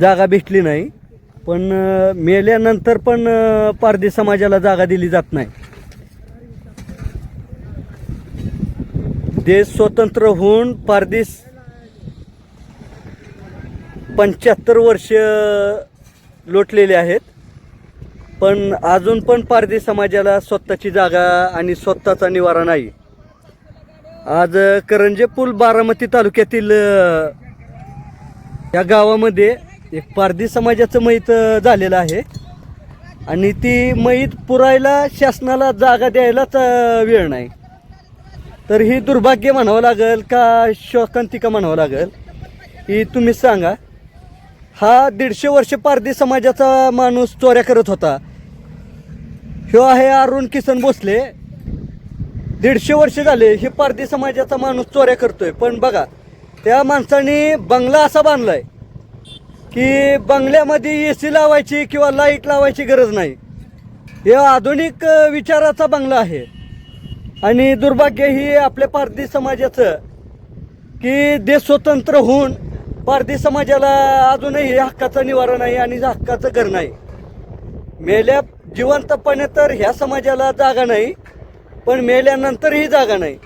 जागा भेटली नाही. पण मेल्यानंतर पण पारधी समाजाला जागा दिली जात नाही. देश स्वतंत्र होऊन पारदेश पंच्याहत्तर वर्ष लोटलेले आहेत. पण अजून पण पारधी समाजाला स्वतःची जागा आणि स्वतःचा निवारा नाही. आज करंजे पूल बारामती तालुक्यातील या गावामध्ये एक पारधी समाजाचं मैत झालेलं आहे. आणि ती मैत पुरायला शासनाला जागा द्यायलाच वेळ नाही. तर ही दुर्भाग्य म्हणावं लागेल का शोकांतिका म्हणावं लागेल? ही तुम्ही सांगा. हा दीडशे वर्ष पारधी समाजाचा माणूस चोऱ्या करत होता. ह्यो आहे अरुण किसन भोसले. दीडशे वर्ष झाले हे पारधी समाजाचा माणूस चोऱ्या करतोय. पण बघा त्या माणसाने बंगला असा बांधलाय. की बंगल्यामध्ये ए सी लावायची किंवा लाइट लावायची गरज नाही. हे आधुनिक विचाराचा बंगला आहे. आणि दुर्भाग्य ही आपल्या पारधी समाजाचं की देश स्वतंत्र होऊन पारधी समाजाला अजूनही हक्काचं निवारण नाही आणि हक्काचं घर नाही. मेल्या जिवंतपणे तर ह्या समाजाला जागा नाही पण मेल्यानंतरही जागा नाही.